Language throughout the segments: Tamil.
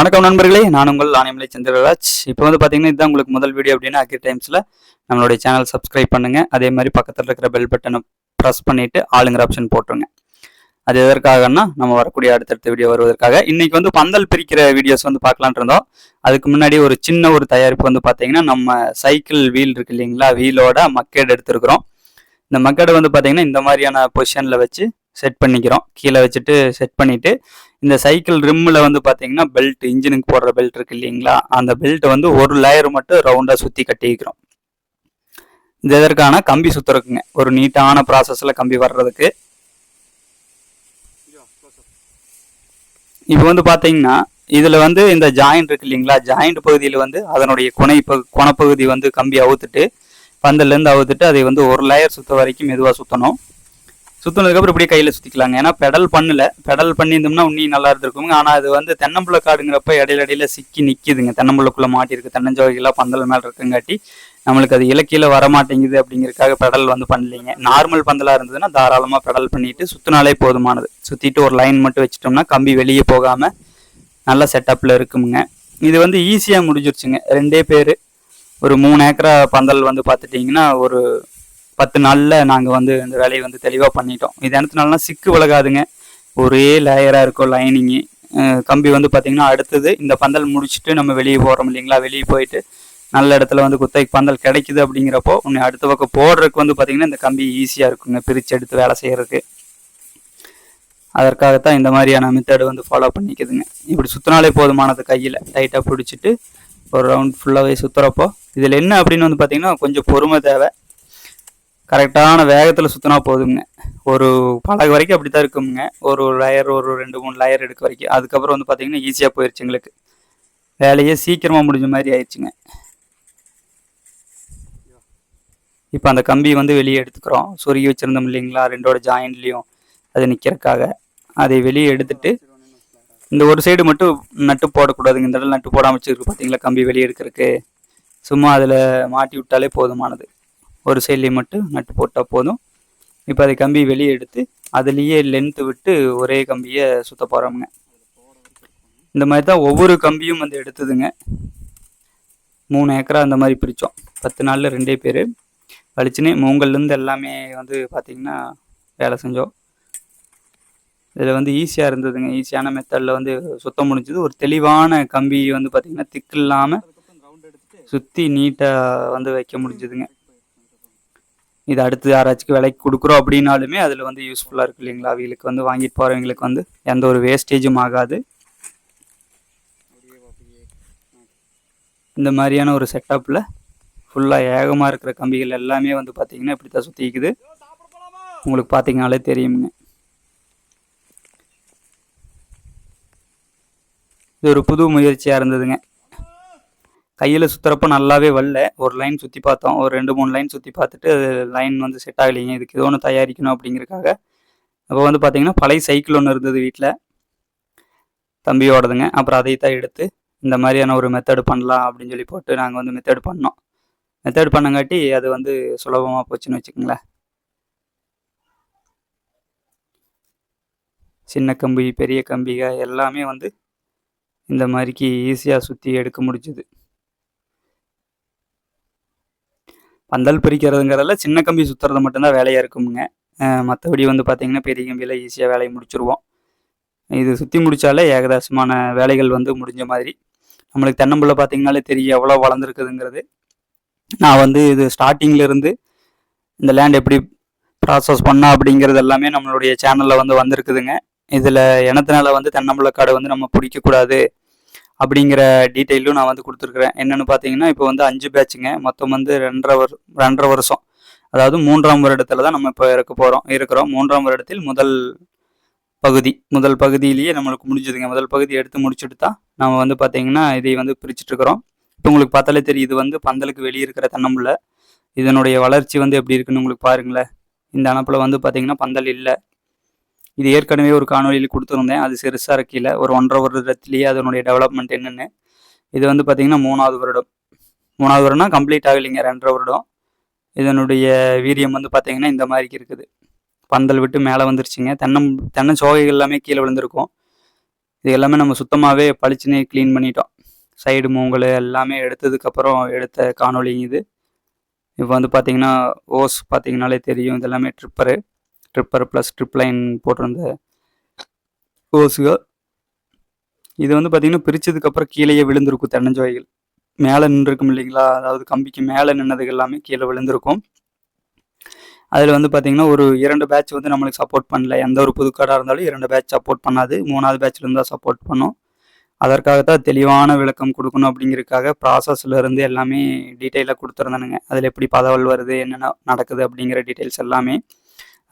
வணக்கம் நண்பர்களே நான் உங்கள் ஆணையமலை சந்திரராஜ் இப்போ வந்து பார்த்தீங்கன்னா இதுதான் உங்களுக்கு முதல் வீடியோ அப்படின்னா அக்கி டைம்ஸில் நம்மளுடைய சேனல் சப்ஸ்கிரைப் பண்ணுங்கள் அதே மாதிரி பக்கத்தில் இருக்கிற பெல் பட்டனை ப்ரெஸ் பண்ணிவிட்டு ஆளுங்கிற ஆப்ஷன் போட்டுருங்க. அது எதற்காகன்னா நம்ம வரக்கூடிய அடுத்தடுத்த வீடியோ வருவதற்காக. இன்னைக்கு வந்து பந்தல் பிரிக்கிற வீடியோஸ் வந்து பார்க்கலான்ட்டு இருந்தோம். அதுக்கு முன்னாடி ஒரு சின்ன ஒரு தயாரிப்பு வந்து பார்த்தீங்கன்னா நம்ம சைக்கிள் வீல் இருக்கு இல்லைங்களா? வீலோட மக்கேடு எடுத்திருக்கிறோம். இந்த மக்கேடு வந்து பார்த்தீங்கன்னா இந்த மாதிரியான பொசிஷனில் வச்சு செட் பண்ணிக்கிறோம். கீழே வச்சுட்டு செட் பண்ணிவிட்டு இந்த சைக்கிள் ரிம்மில் வந்து பார்த்தீங்கன்னா பெல்ட் இன்ஜினுக்கு போடுற பெல்ட் இருக்கு இல்லைங்களா? அந்த பெல்ட் வந்து ஒரு லேயர் மட்டும் ரவுண்டாக சுற்றி கட்டிக்கிறோம் இது எதற்கான கம்பி சுற்றுறதுக்குங்க ஒரு நீட்டான ப்ராசஸில் கம்பி வர்றதுக்கு. இப்போ வந்து பார்த்தீங்கன்னா இதில் வந்து இந்த ஜாயிண்ட் இருக்கு இல்லைங்களா? ஜாயிண்ட் பகுதியில் வந்து அதனுடைய குனை குணப்பகுதி வந்து கம்பி அவுத்துட்டு பந்தல்லேருந்து அவுத்துட்டு அதை வந்து ஒரு லேயர் சுற்ற வரைக்கும் மெதுவாக சுற்றணும் சுற்றினதுக்கப்புறம் இப்படியே கையில் சுற்றிக்கலாங்க ஏன்னா பெடல் பண்ணல. பெடல் பண்ணியிருந்தோம்னா இன்னும் நல்லா இருந்திருக்குங்க ஆனால் அது வந்து தென்னம்புள்ள காடுங்கிறப்ப இடையில இடையில சிக்கி நிற்கிதுங்க தென்னம்புள்ளக்குள்ளே மாட்டியிருக்கு. தென்னஞ்சோகைகளாக பந்தல் மேலே இருக்குங்காட்டி நம்மளுக்கு அது இலக்கியில் வர மாட்டேங்குது அப்படிங்கிறதுக்காக பெடல் வந்து பண்ணலைங்க. நார்மல் பந்தலாக இருந்ததுன்னா தாராளமாக பெடல் பண்ணிட்டு சுற்றினாலே போதுமானது. சுற்றிட்டு ஒரு லைன் மட்டும் வச்சுட்டோம்னா கம்பி வெளியே போகாமல் நல்ல செட்டப்பில் இருக்குமுங்க. இது வந்து ஈஸியாக முடிஞ்சிருச்சுங்க. ரெண்டே பேர். ஒரு மூணு ஏக்கரா பந்தல் வந்து பார்த்துட்டிங்கன்னா ஒரு பத்து நாளில் நாங்கள் வந்து இந்த வேலையை வந்து தெளிவாக பண்ணிட்டோம். இது என்னத்தினாலனா சிக்கு விலகாதுங்க. ஒரே லேயராக இருக்கும் லைனிங்கு கம்பி வந்து பார்த்திங்கன்னா அடுத்தது இந்த பந்தல் முடிச்சுட்டு நம்ம வெளியே போகிறோம் இல்லைங்களா? வெளியே போயிட்டு நல்ல இடத்துல வந்து குத்தகைக்கு பந்தல் கிடைக்குது அப்படிங்கிறப்போ உன்னை அடுத்த பக்கம் போடுறதுக்கு வந்து பார்த்திங்கன்னா இந்த கம்பி ஈஸியாக இருக்குங்க. பிரித்து எடுத்து வேலை செய்கிறதுக்கு அதற்காகத்தான் இந்த மாதிரியான மெத்தடு வந்து ஃபாலோ பண்ணிக்குதுங்க. இப்படி சுற்றினாலே போதுமானது கையில். டைட்டாக பிடிச்சிட்டு ஒரு ரவுண்ட் ஃபுல்லாகவே சுற்றுறப்போ இதில் என்ன அப்படின்னு வந்து பார்த்திங்கன்னா கொஞ்சம் பொறுமை தேவை. கரெக்டான வேகத்தில் சுற்றினா போதுங்க ஒரு பழகு வரைக்கும் அப்படி தான் இருக்குங்க ஒரு லயர் ஒரு ரெண்டு மூணு லயர் எடுக்க வரைக்கும். அதுக்கப்புறம் வந்து பார்த்திங்கன்னா ஈஸியாக போயிடுச்சு எங்களுக்கு. வேலையே சீக்கிரமாக முடிஞ்ச மாதிரி ஆயிடுச்சுங்க. இப்போ அந்த கம்பி வந்து வெளியே எடுத்துக்கிறோம். சொருகி வச்சுருந்தோம் இல்லைங்களா? ரெண்டோட ஜாயின்ட்லேயும் அது நிற்கிறதுக்காக அதை வெளியே எடுத்துட்டு இந்த ஒரு சைடு மட்டும் நட்டு போடக்கூடாதுங்க. இந்த இடத்துல நட்டு போடாமல் வச்சுருக்கு பார்த்தீங்களா கம்பி வெளியே எடுக்கிறதுக்கு. சும்மா அதில் மாட்டி விட்டாலே போதுமானது. ஒரு சைட்லேயும் மட்டும் நட்டு போட்டால் போதும். இப்போ அதை கம்பி வெளியே எடுத்து அதுலேயே லென்த்து விட்டு ஒரே கம்பியை சுத்த போகிறோமுங்க இந்த மாதிரி தான் ஒவ்வொரு கம்பியும் வந்து எடுத்ததுங்க. மூணு ஏக்கரா அந்த மாதிரி பிரித்தோம் பத்து நாளில் ரெண்டே பேர். வலிச்சுன்னு மூங்கல்லேருந்து எல்லாமே வந்து பார்த்திங்கன்னா வேலை செஞ்சோம். இதில் வந்து ஈஸியாக இருந்ததுங்க. ஈஸியான மெத்தடில் வந்து சுத்தம் முடிஞ்சது. ஒரு தெளிவான கம்பி வந்து பார்த்திங்கன்னா திக்கு இல்லாமல் சுற்றி நீட்டாக வந்து வைக்க முடிஞ்சுதுங்க. இது அடுத்து யாராச்சும் விலைக்கு கொடுக்குறோம் அப்படின்னாலுமே அதில் வந்து யூஸ்ஃபுல்லாக இருக்கு இல்லைங்களா? அவங்களுக்கு வந்து வாங்கிட்டு போகிறவங்களுக்கு வந்து எந்த ஒரு வேஸ்டேஜும் ஆகாது. இந்த மாதிரியான ஒரு செட்டப்பில் ஃபுல்லாக ஏகமாக இருக்கிற கம்பிகள் எல்லாமே வந்து பார்த்திங்கன்னா இப்படி தான் சுற்றிக்குது உங்களுக்கு பார்த்தீங்கனாலே தெரியுங்க இது ஒரு புது முயற்சியாக இருந்ததுங்க. கையில் சுற்றுறப்ப நல்லாவே வரல. ஒரு லைன் சுற்றி பார்த்தோம். ஒரு ரெண்டு மூணு லைன் சுற்றி பார்த்துட்டு அது லைன் வந்து செட் ஆகலைங்க இதுக்கு ஏதோ ஒன்று தயாரிக்கணும் அப்படிங்கிறதுக்காக. அப்போ வந்து பார்த்தீங்கன்னா பழைய சைக்கிள் ஒன்று இருந்தது வீட்டில் தம்பியோடதுங்க. அப்புறம் அதை தான் எடுத்து இந்த மாதிரியான ஒரு மெத்தடு பண்ணலாம் அப்படின்னு சொல்லி போட்டு நாங்கள் வந்து மெத்தடு பண்ணோம். மெத்தட் பண்ணங்காட்டி அது வந்து சுலபமாக போச்சுன்னு வச்சுக்கோங்களேன். சின்ன கம்பி பெரிய கம்பிக எல்லாமே வந்து இந்த மாதிரிக்கு ஈஸியாக சுற்றி எடுக்க முடிஞ்சுது. பந்தல் பிரிக்கிறதுங்கிறதுல சின்ன கம்பி சுற்றுறது மட்டும்தான் வேலையாக இருக்குமுங்க. மற்றபடி வந்து பார்த்திங்கன்னா பெரிய கம்பியில் ஈஸியாக வேலையை முடிச்சுருவோம். இது சுற்றி முடித்தாலே ஏகதாசமான வேலைகள் வந்து முடிஞ்ச மாதிரி. நம்மளுக்கு தென்னம்புள்ள பார்த்திங்கனாலே தெரியும் எவ்வளோ வளர்ந்துருக்குதுங்கிறது. நான் வந்து இது ஸ்டார்டிங்லேருந்து இந்த லேண்ட் எப்படி ப்ராசஸ் பண்ணால் அப்படிங்கிறது எல்லாமே நம்மளுடைய சேனலில் வந்து வந்திருக்குதுங்க. இதில் இனத்தினால வந்து தென்னம்புள்ள காடு வந்து நம்ம பிடிக்கக்கூடாது. அப்படிங்கிற டீட்டெயிலும் நான் வந்து கொடுத்துருக்குறேன். என்னென்னு பார்த்தீங்கன்னா இப்போ வந்து அஞ்சு பேட்சுங்க மொத்தம் வந்து ரெண்டரை வரு ரெண்டரை வருஷம். அதாவது மூன்றாம் வருடத்தில் தான் நம்ம இப்போ இருக்க போகிறோம் இருக்கிறோம். மூன்றாம் வருடத்தில் முதல் பகுதி முதல் பகுதியிலேயே நம்மளுக்கு முடிஞ்சதுங்க. முதல் பகுதி எடுத்து முடிச்சுட்டு தான் நம்ம வந்து பார்த்தீங்கன்னா இதை வந்து பிரிச்சுட்ருக்குறோம் இப்போ உங்களுக்கு பார்த்தாலே தெரியும் இது வந்து பந்தலுக்கு வெளியே இருக்கிற தென்னம்புள்ள இதனுடைய வளர்ச்சி வந்து எப்படி இருக்குன்னு உங்களுக்கு பாருங்களேன். இந்த அணப்பில் வந்து பார்த்தீங்கன்னா பந்தல் இல்லை. இது ஏற்கனவே ஒரு காணொலியில் கொடுத்துருந்தேன். அது சிறுசாக இருக்கையில் ஒரு ஒன்றரை வருடத்துலேயே அதனுடைய டெவலப்மெண்ட் என்னென்னு. இது வந்து பார்த்திங்கன்னா மூணாவது வருடம். மூணாவது வருடம்னா கம்ப்ளீட் ஆகலைங்க ரெண்டரை வருடம். இதனுடைய வீரியம் வந்து பார்த்திங்கன்னா இந்த மாதிரி இருக்குது. பந்தல் விட்டு மேலே வந்துருச்சுங்க. தென்னம் தென்னை சோகைகள் எல்லாமே கீழே விழுந்திருக்கும். இது எல்லாமே நம்ம சுத்தமாகவே பளிச்சுன்னு க்ளீன் பண்ணிட்டோம். சைடு மூங்கல் எல்லாமே எடுத்ததுக்கப்புறம் எடுத்த காணொலிங்க இது. இப்போ வந்து பார்த்தீங்கன்னா ஓஸ் பார்த்தீங்கனாலே தெரியும். இதெல்லாமே ட்ரிப்பரு ட்ரிப்பர் ப்ளஸ் ட்ரிப்லைன் போட்டிருந்த ஓஸுகள் இது வந்து பார்த்திங்கன்னா பிரித்ததுக்கப்புறம் கீழேயே விழுந்திருக்கும் தென்னஞ்சோய்கள் மேலே நின்றுருக்கும் இல்லைங்களா? அதாவது கம்பிக்கு மேலே நின்னதுக்கு எல்லாமே கீழே விழுந்திருக்கும். அதில் வந்து பார்த்திங்கன்னா ஒரு இரண்டு பேட்ச் வந்து நம்மளுக்கு சப்போர்ட் பண்ணல. எந்த ஒரு புதுக்காடாக இருந்தாலும் இரண்டு பேட்ச் சப்போர்ட் பண்ணாது. மூணாவது பேட்சில் இருந்தால் சப்போர்ட் பண்ணும். அதற்காக தான் தெளிவான விளக்கம் கொடுக்கணும் அப்படிங்கிறதுக்காக ப்ராசஸில் இருந்து எல்லாமே டீட்டெயிலாக கொடுத்துருந்தானுங்க. அதில் எப்படி பதவல் வருது என்னென்ன நடக்குது அப்படிங்கிற டீட்டெயில்ஸ் எல்லாமே.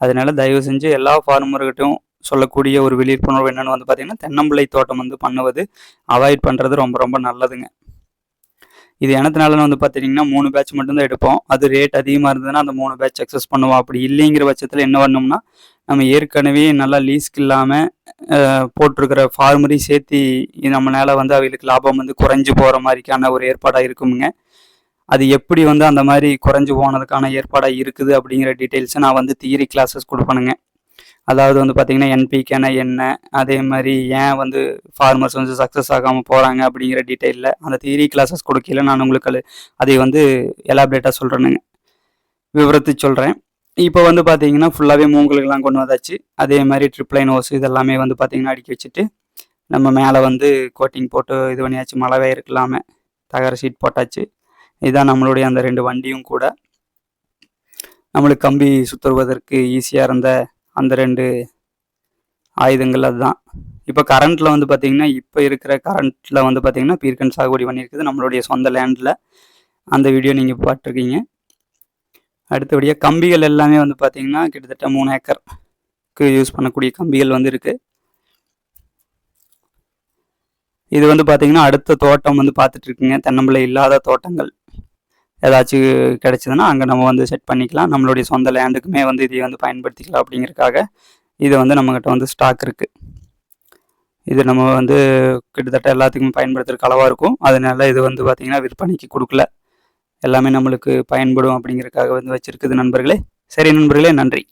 அதனால தயவு செஞ்சு எல்லா ஃபார்மர்கிட்டையும் சொல்லக்கூடிய ஒரு விழிப்புணர்வு என்னென்னு வந்து பார்த்தீங்கன்னா தென்னம்பிள்ளை தோட்டம் வந்து பண்ணுவது அவாய்ட் பண்ணுறது ரொம்ப ரொம்ப நல்லதுங்க. இது எனத்தினாலன்னு வந்து பார்த்தீங்கன்னா மூணு பேட்ச் மட்டும்தான் எடுப்போம். அது ரேட் அதிகமாக இருந்ததுன்னா அந்த மூணு பேட்ச் சக்ஸஸ் பண்ணுவோம். அப்படி இல்லைங்கிற பட்சத்தில் என்ன பண்ணோம்னா நம்ம ஏற்கனவே நல்லா லீஸ்க்கு இல்லாமல் போட்டிருக்கிற ஃபார்மரையும் சேர்த்து நம்மளால வந்து அவங்களுக்கு லாபம் வந்து குறைஞ்சி போகிற மாதிரிக்கான ஒரு ஏற்பாடாக இருக்குமுங்க. அது எப்படி வந்து அந்த மாதிரி குறைஞ்சு போனதுக்கான ஏற்பாடாக இருக்குது அப்படிங்கிற டீட்டெயில்ஸை நான் வந்து தியரி கிளாஸஸ் கொடுப்பேனுங்க. அதாவது வந்து பார்த்திங்கன்னா என்பிக்கான என்ன? அதே மாதிரி ஏன் வந்து ஃபார்மர்ஸ் வந்து சக்ஸஸ் ஆகாமல் போகிறாங்க அப்படிங்கிற டீட்டெயிலில் அந்த தியரி கிளாஸஸ் கொடுக்கல நான் உங்களுக்கு அதை வந்து எலாபரேட்டாக சொல்கிறேனுங்க விவரத்து சொல்கிறேன் இப்போ வந்து பார்த்தீங்கன்னா ஃபுல்லாகவே மூங்கலுக்கெல்லாம் கொண்டு வந்தாச்சு. அதே மாதிரி ட்ரிப்ளைன் ஓஸ் இதெல்லாமே வந்து பார்த்தீங்கன்னா அடுக்கி வச்சுட்டு நம்ம மேலே வந்து கோட்டிங் போட்டு இது பண்ணியாச்சு. மழை இருக்கலாமல் தகர சீட் போட்டாச்சு. இதுதான் நம்மளுடைய அந்த ரெண்டு வண்டியும் கூட. நம்மளுக்கு கம்பி சுற்றுவதற்கு ஈஸியாக இருந்த அந்த ரெண்டு ஆயுதங்கள் அதுதான். இப்போ கரண்ட்டில் வந்து பார்த்திங்கன்னா இப்போ இருக்கிற கரண்ட்டில் வந்து பார்த்திங்கன்னா பீர்க்கன் சாகுபடி பண்ணியிருக்குது. நம்மளுடைய சொந்த லேண்டில் அந்த வீடியோ நீங்கள் பார்த்துருக்கீங்க. அடுத்தபடியாக கம்பிகள் எல்லாமே வந்து பார்த்திங்கன்னா கிட்டத்தட்ட மூணு ஏக்கருக்கு யூஸ் பண்ணக்கூடிய கம்பிகள் வந்து இருக்குது இது வந்து பார்த்திங்கன்னா அடுத்த தோட்டம் வந்து பார்த்துட்ருக்குங்க தென்னம்பிள்ளை இல்லாத தோட்டங்கள். ஏதாச்சும் கிடச்சிதுன்னா அங்கே நம்ம வந்து செட் பண்ணிக்கலாம். நம்மளுடைய சொந்த லேண்டுக்குமே வந்து இதை வந்து பயன்படுத்திக்கலாம் அப்படிங்கிறதுக்காக இது வந்து நம்மக்கிட்ட வந்து ஸ்டாக் இருக்குது இது நம்ம வந்து கிட்டத்தட்ட எல்லாத்துக்குமே பயன்படுத்துகிற அளவாக இருக்கும். அதனால இது வந்து பார்த்திங்கன்னா விற்பனைக்கு கொடுக்கல. எல்லாமே நம்மளுக்கு பயன்படும் அப்படிங்கிறதுக்காக வந்து வச்சுருக்குது நண்பர்களே. சரி நண்பர்களே நன்றி.